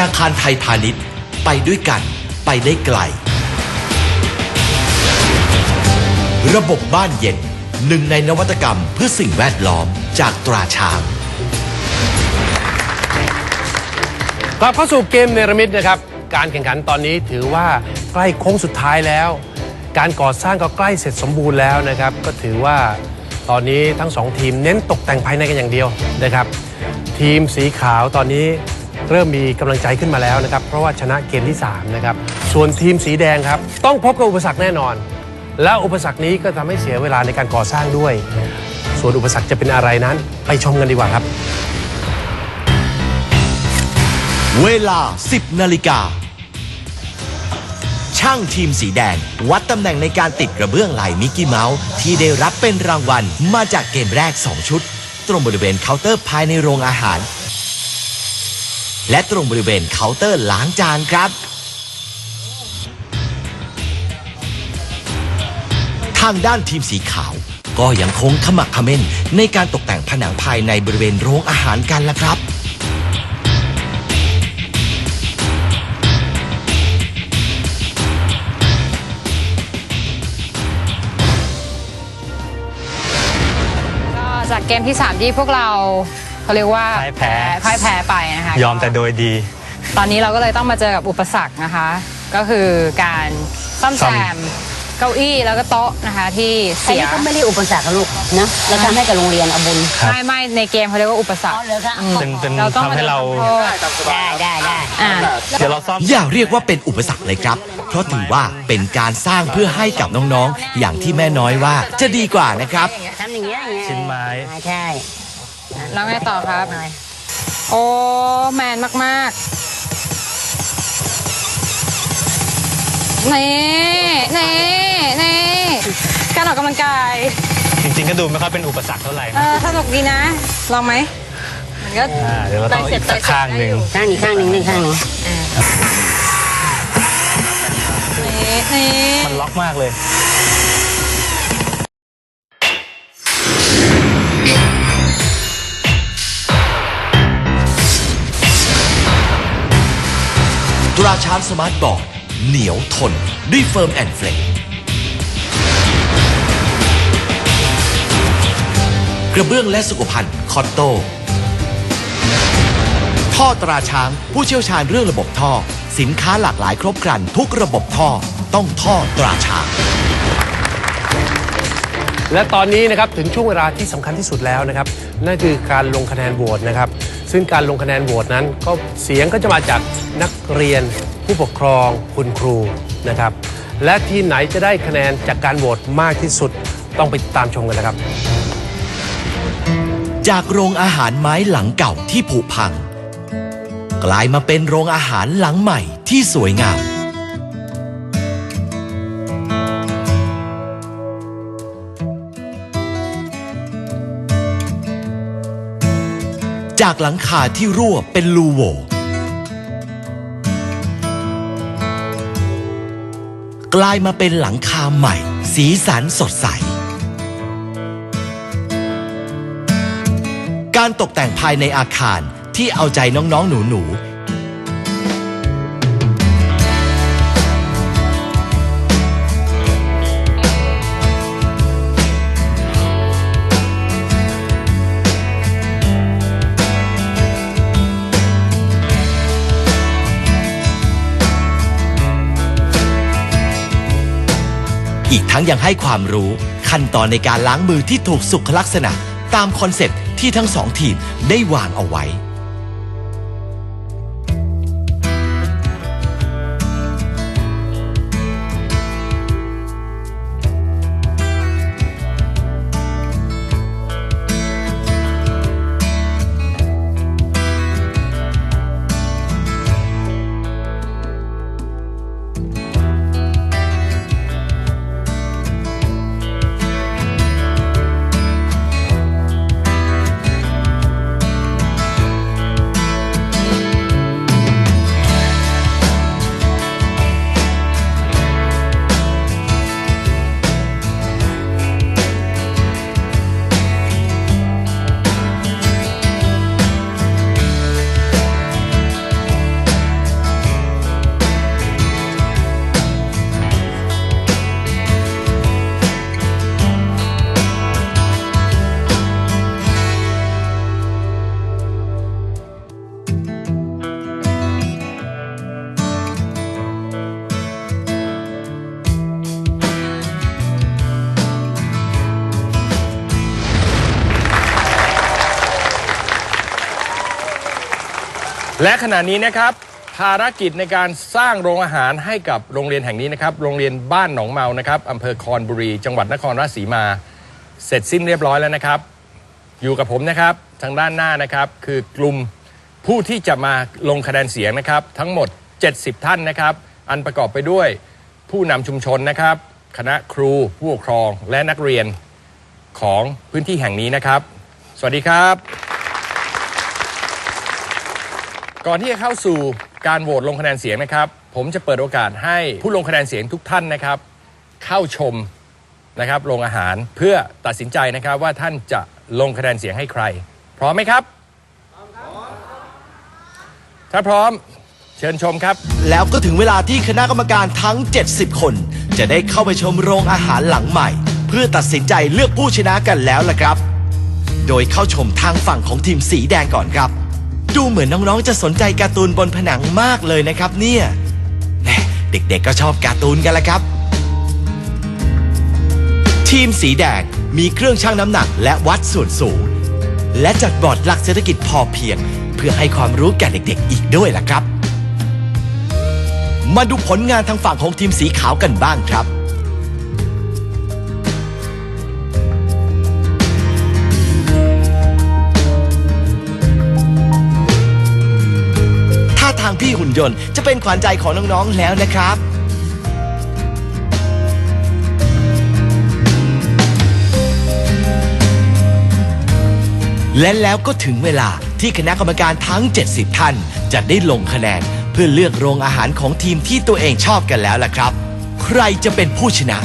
นาคารไทยพาณิชย์ ไปด้วยกัน ไปได้ไกล ระบบบ้านเย็นหนึ่งในนวัตกรรมเพื่อสิ่งแวดล้อมจากตราช้างกลับเข้าสู่เกมเนรมิตนะครับ การแข่งขันตอนนี้ถือว่าใกล้โค้งสุดท้ายแล้ว การก่อสร้างก็ใกล้เสร็จสมบูรณ์แล้วนะครับ ก็ถือว่าตอนนี้ทั้งสองทีมเน้นตกแต่งภายในกันอย่างเดียวนะครับ ทีมสีขาวตอนนี้ เริ่มมีกำลังใจขึ้นมาแล้วนะครับ เพราะว่าชนะเกมที่ 3 นะครับ ส่วนทีมสีแดงครับ ต้องพบกับอุปสรรคแน่นอน แล้วอุปสรรคนี้ก็ทำให้เสียเวลาในการก่อสร้างด้วย ส่วนอุปสรรคจะเป็นอะไรนั้น ไปชมกันดีกว่าครับ เวลา 10นาฬิกาช่างทีมสีแดง วัดตำแหน่งในการติดกระเบื้องลายมิกกี้เมาส์ที่ได้รับเป็นรางวัลมาจากเกมแรก 2 ชุด ตรงบริเวณเคาน์เตอร์ภายในโรงอาหาร และตรงบริเวณเคาน์เตอร์ล้างจานครับ ทางด้านทีมสีขาว ก็ยังคงขมักเขม้นในการตกแต่งผนังภายในบริเวณโรงอาหารกันละครับก็จากเกมที่ 3 ที่พวกเรา เขาเรียกว่าพ่ายแพ้ พ่ายแพ้ไปนะคะยอมแต่โดยดี ตอนนี้เราก็เลยต้องมาเจอกับอุปสรรคนะคะ ก็คือการซ่อมซ่แซอมมเก้าอี้แล้วก็โต๊ะนะคะที่อันเสียนี้ก็ไม่ได้อุปสรรคอะลูกนะเราทำให้กับโรงเรียนเอาบุญครับ ไม่ไม่ในเกมเขาเรียกว่าอุปสรรค อ๋อเหรอคะอืม เป็นเป็นเราต้องทำให้เรา โทษได้ได้ได้อ่า เดี๋ยวเราซ่อม อย่าเรียกว่าเป็นอุปสรรคเลยครับ เพราะถือว่าเป็นการสร้างเพื่อให้กับน้องๆ อย่างที่แม่น้อยว่าจะดีกว่านะครับ ทำอย่างเงี้ยอย่างเงี้ยชิ้นไม้อ่าใช่ แล้วไงต่อครับ หน่อยโอ้แมนมากๆนี่นี่นี่การออกกำลังกาย จริงๆ ก็ดูไม่ค่อยเป็นอุปสรรคเท่าไหร่เอนะอสนุกดีนะ ลองไหมมันก็อ่าเดี๋ยวเราต้องอีกสักข้างหนึ่งข้างนี้ข้างหนึ่งนี่ข้างหนึ่งนี่นี่มันล็อกมากเลย ช้างสมาร์ทบอร์ดเหนียวทนด้วยเฟิร์มแอนด์เฟลกกระเบื้องและสุขภัณฑ์คอนโต ท่อตราช้างผู้เชี่ยวชาญเรื่องระบบท่อ สินค้าหลากหลายครบครันทุกระบบท่อต้องท่อตราช้าง และตอนนี้นะครับถึงช่วงเวลาที่สำคัญที่สุดแล้วนะครับ นั่นคือการลงคะแนนโหวตนะครับ ซึ่งการลงคะแนนโหวตนั้นก็เสียงก็จะมาจากนักเรียน ผู้ปกครองคุณครูนะครับ และทีมไหนจะได้คะแนนจากการโหวตมากที่สุดต้องไปตามชมกันนะครับ จากโรงอาหารไม้หลังเก่าที่ผุพัง กลายมาเป็นโรงอาหารหลังใหม่ที่สวยงาม จากหลังคาที่รั่วเป็นรูโหว กลายมาเป็นหลังคาใหม่ สีสันสดใส การตกแต่งภายในอาคารที่เอาใจน้องๆหนูๆ อีกทั้งยังให้ความรู้ ขั้นตอนในการล้างมือที่ถูกสุขลักษณะ ตามคอนเซ็ปต์ที่ทั้งสองทีมได้วางเอาไว้ และขณะนี้นะครับ ภารกิจในการสร้างโรงอาหารให้กับโรงเรียนแห่งนี้นะครับ โรงเรียนบ้านหนองเมานะครับอำเภอคอนบุรี จังหวัดนครราชสีมา เสร็จสิ้นเรียบร้อยแล้วนะครับ อยู่กับผมนะครับทางด้านหน้านะครับคือกลุ่มผู้ที่จะมาลงคะแนนเสียงนะครับ ทั้งหมด 70 ท่านนะครับ อันประกอบไปด้วยผู้นำชุมชนนะครับ คณะครูผู้ปกครองและนักเรียนของพื้นที่แห่งนี้นะครับ สวัสดีครับ ก่อนที่จะเข้าสู่การโหวตลงคะแนนเสียงนะครับ ผมจะเปิดโอกาสให้ผู้ลงคะแนนเสียงทุกท่านนะครับ เข้าชมนะครับโรงอาหารเพื่อตัดสินใจนะครับว่าท่านจะลงคะแนนเสียงให้ใคร พร้อมไหมครับ ถ้าพร้อมเชิญชมครับ แล้วก็ถึงเวลาที่คณะกรรมการทั้ง 70 คน จะได้เข้าไปชมโรงอาหารหลังใหม่ เพื่อตัดสินใจเลือกผู้ชนะกันแล้วล่ะครับ โดยเข้าชมทางฝั่งของทีมสีแดงก่อนครับ ดูเหมือนน้องๆจะสนใจการ์ตูนบนผนังมากเลยนะครับ เนี่ยแหม่เด็กๆก็ชอบการ์ตูนกันละครับ ทีมสีแดงมีเครื่องชั่งน้ำหนักและวัดส่วนสูง และจัดบอร์ดหลักเศรษฐกิจพอเพียง เพื่อให้ความรู้แก่เด็กๆ อีกด้วยล่ะครับ มาดูผลงานทางฝั่งของทีมสีขาวกันบ้างครับ ยนต์ จะเป็นขวัญใจของน้องๆแล้วนะครับและแล้วก็ถึงเวลาที่คณะกรรมการทั้ง 70 ท่าน จะได้ลงคะแนน เพื่อเลือกโรงอาหารของทีมที่ตัวเองชอบกันแล้วล่ะครับ ใครจะเป็นผู้ชนะ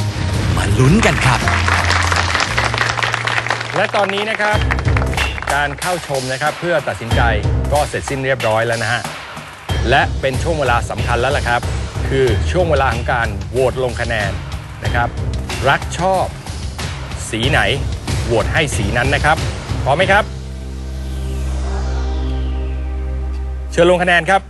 มาลุ้นกันครับ และตอนนี้นะครับ การเข้าชมนะครับเพื่อตัดสินใจก็เสร็จสิ้นเรียบร้อยแล้วนะฮะ และเป็นช่วงเวลาสำคัญแล้วล่ะครับ คือช่วงเวลาของการโหวตลงคะแนนนะครับ รักชอบสีไหนโหวตให้สีนั้นนะครับพร้อมไหมครับ เชิญลงคะแนนครับ